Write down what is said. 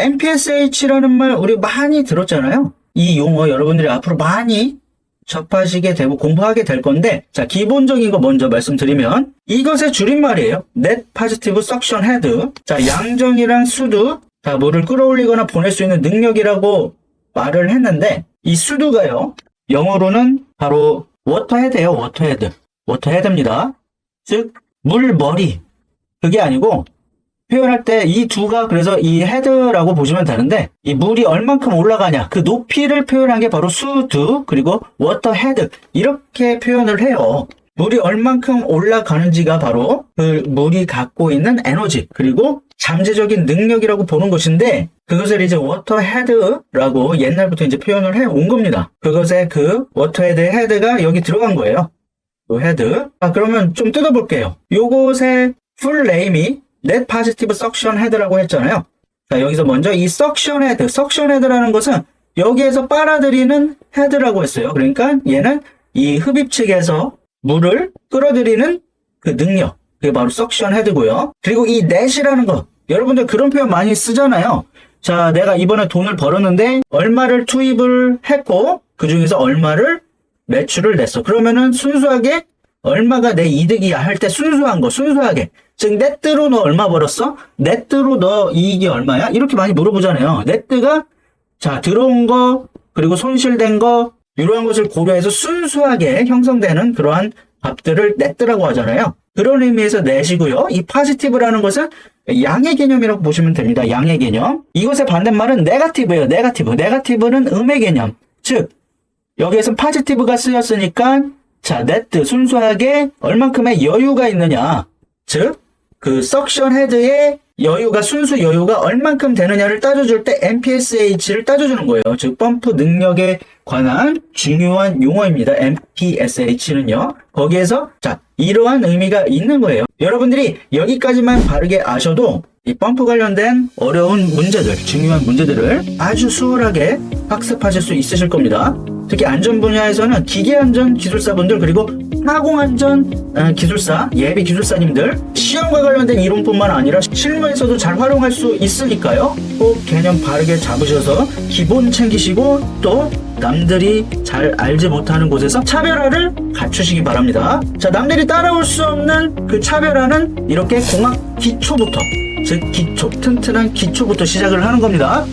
MPSH라는 말 우리 많이 들었잖아요. 이 용어 여러분들이 앞으로 많이 접하시게 되고 공부하게 될 건데 자 기본적인 거 먼저 말씀드리면 이것의 줄임말이에요. Net Positive Suction Head 자 양정이랑 수두 자 물을 끌어올리거나 보낼 수 있는 능력이라고 말을 했는데 이 수두가요 영어로는 바로 워터헤드예요. 워터헤드 워터헤드입니다. 즉 물머리 그게 아니고 표현할 때 이 두가 그래서 이 헤드라고 보시면 되는데 이 물이 얼만큼 올라가냐 그 높이를 표현한 게 바로 수두 그리고 워터 헤드 이렇게 표현을 해요. 물이 얼만큼 올라가는지가 바로 그 물이 갖고 있는 에너지 그리고 잠재적인 능력이라고 보는 것인데 그것을 이제 워터 헤드라고 옛날부터 이제 표현을 해 온 겁니다. 그것의 그 워터 헤드 헤드가 여기 들어간 거예요. 그 헤드. 아 그러면 좀 뜯어볼게요. 요것의 풀 네임이 net positive suction head라고 했잖아요. 자, 여기서 먼저 이 suction head, suction head라는 것은 여기에서 빨아들이는 헤드라고 했어요. 그러니까 얘는 이 흡입 측에서 물을 끌어들이는 그 능력. 그게 바로 suction head고요. 그리고 이 net이라는 거. 여러분들 그런 표현 많이 쓰잖아요. 자, 내가 이번에 돈을 벌었는데 얼마를 투입을 했고 그 중에서 얼마를 매출을 냈어. 그러면은 순수하게 얼마가 내 이득이야 할 때 순수한 거, 순수하게. 즉, 네트로 너 얼마 벌었어? 네트로 너 이익이 얼마야? 이렇게 많이 물어보잖아요. 네트가, 자, 들어온 거, 그리고 손실된 거, 이러한 것을 고려해서 순수하게 형성되는 그러한 값들을 네트라고 하잖아요. 그런 의미에서 넷이고요. 이 파지티브라는 것은 양의 개념이라고 보시면 됩니다. 양의 개념. 이것의 반대말은 네가티브예요. 네가티브. 네가티브는 음의 개념. 즉, 여기에서 파지티브가 쓰였으니까 자, 네트 순수하게 얼만큼의 여유가 있느냐. 즉, 그 석션 헤드의 여유가 순수 여유가 얼만큼 되느냐를 따져줄 때 MPSH를 따져주는 거예요. 즉, 펌프 능력에 관한 중요한 용어입니다. MPSH는요. 거기에서 자, 이러한 의미가 있는 거예요. 여러분들이 여기까지만 바르게 아셔도 이 펌프 관련된 어려운 문제들, 중요한 문제들을 아주 수월하게 학습하실 수 있으실 겁니다. 특히 안전 분야에서는 기계 안전 기술사분들 그리고 하공 안전 어, 기술사, 예비 기술사님들 시험과 관련된 이론뿐만 아니라 실무에서도 잘 활용할 수 있으니까요. 꼭 개념 바르게 잡으셔서 기본 챙기시고 또 남들이 잘 알지 못하는 곳에서 차별화를 갖추시기 바랍니다. 자, 남들이 따라올 수 없는 그 차별화는 이렇게 공학 기초부터 즉 기초, 튼튼한 기초부터 시작을 하는 겁니다.